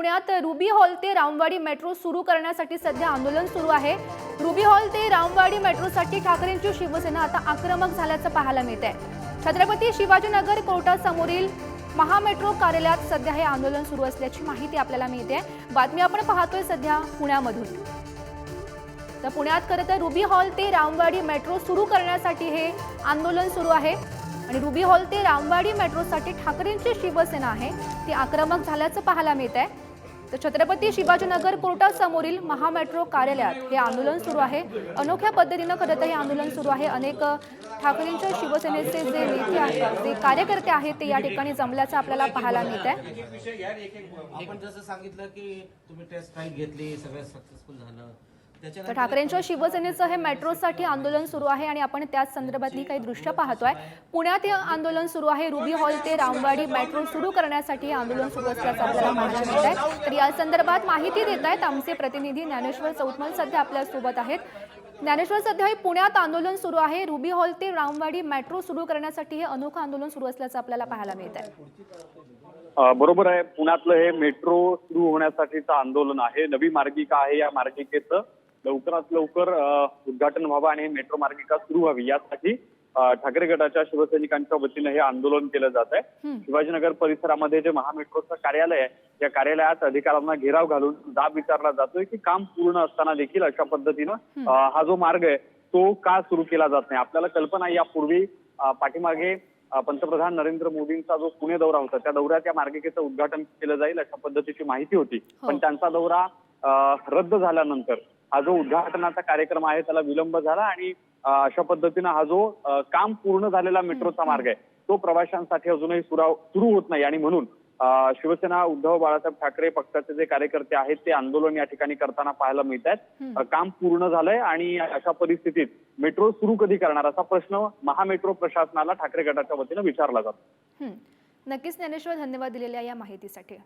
पुण्यात ruby hall ते Ramwadi metro सुरू करण्यासाठी सध्या आंदोलन सुरू आहे. रुबी हॉल ते रामवाडी मेट्रोसाठी ठाकरेंची शिवसेना आता आक्रमक झाल्याचं पाहायला मिळत आहे छत्रपती शिवाजीनगर कोर्टासमोरील महामेट्रो कार्यालयात सध्या हे आंदोलन सुरू असल्याची माहिती आपल्याला मिळते. बातमी आपण पाहतोय सध्या पुण्यामधून. तर पुण्यात खरं तर रुबी हॉल ते रामवाडी मेट्रो सुरू करण्यासाठी हे आंदोलन सुरू आहे. आणि रुबी हॉल ते रामवाडी मेट्रोसाठी ठाकरेंची शिवसेना आहे. ती आक्रमक झाल्याचं पाहायला मिळत आहे तर छत्रपती शिवाजीनगर कोर्टासमोरील महामेट्रो कार्यालयात हे आंदोलन सुरू आहे. अनोख्या पद्धतीनं खरं तर हे आंदोलन सुरू आहे. अनेक ठाकरेंच्या शिवसेनेचे जे नेते आहेत जे कार्यकर्ते आहेत ते या ठिकाणी जमल्याचं आपल्याला पाहायला मिळत आहे आपण जसं सांगितलं की तुम्ही टेस्ट घेतली सगळं सक्सेसफुल झालं. तर त्याच्यानंतर ठाकरेंच्या शिवसेनेचं हे मेट्रोसाठी आंदोलन सुरू आहे आणि आपण त्याच संदर्भातली काही दृश्य पाहतोय. पुण्यात हे आंदोलन सुरू आहे. रुबी हॉल ते रामवाडी मेट्रो सुरू करण्यासाठी हे आंदोलन सुरू असल्याचं आपल्याला पाहायला मिळत आहे तर या संदर्भात माहिती देत आहेत आमचे प्रतिनिधी ज्ञानेश्वर चौतमल सध्या आपल्यासोबत आहेत. ज्ञानेश्वर सध्या हे पुण्यात आंदोलन सुरू आहे. रुबी हॉल ते रामवाडी मेट्रो सुरू करण्यासाठी हे अनोखं आंदोलन सुरू असल्याचं आपल्याला पाहायला मिळत आहे अ, बरोबर आहे. पुण्यातलं हे मेट्रो सुरू होण्यासाठीचं आंदोलन आहे. नवी मार्गिका आहे या मार्गिकेचं. लवकरात लवकर उद्घाटन व्हावं आणि मेट्रो मार्गिका सुरू व्हावी. यासाठी ठाकरे गटाच्या शिवसैनिकांच्या वतीनं हे आंदोलन केलं जात आहे. शिवाजीनगर परिसरामध्ये जे महामेट्रोचं कार्यालय आहे या कार्यालयात अधिकाऱ्यांना घेराव घालून जाब विचारला जातोय की काम पूर्ण असताना देखील अशा पद्धतीनं हा जो मार्ग आहे तो का सुरू केला जात नाही? आपल्याला कल्पना यापूर्वी पाठीमागे पंतप्रधान नरेंद्र मोदींचा जो पुणे दौरा होता त्या दौऱ्यात या मार्गिकेचं उद्घाटन केलं जाईल अशा पद्धतीची माहिती होती. हो. पण त्यांचा दौरा रद्द झाल्यानंतर हा जो उद्घाटनाचा कार्यक्रम आहे त्याला विलंब झाला आणि अशा पद्धतीनं हा जो काम पूर्ण झालेला मेट्रोचा मार्ग आहे तो प्रवाशांसाठी अजूनही सुराव सुरू होत नाही. आणि म्हणून शिवसेना उद्धव बाळासाहेब ठाकरे पक्षाचे जे कार्यकर्ते आहेत ते आंदोलन या ठिकाणी करताना पाहायला मिळत आहेत. काम पूर्ण झालंय आणि अशा परिस्थितीत मेट्रो सुरू कधी करणार असा प्रश्न महामेट्रो प्रशासनाला ठाकरे गटाच्या वतीनं विचारला जातो. नक्कीच ज्ञानेश्वर धन्यवाद दिलेल्या या माहितीसाठी.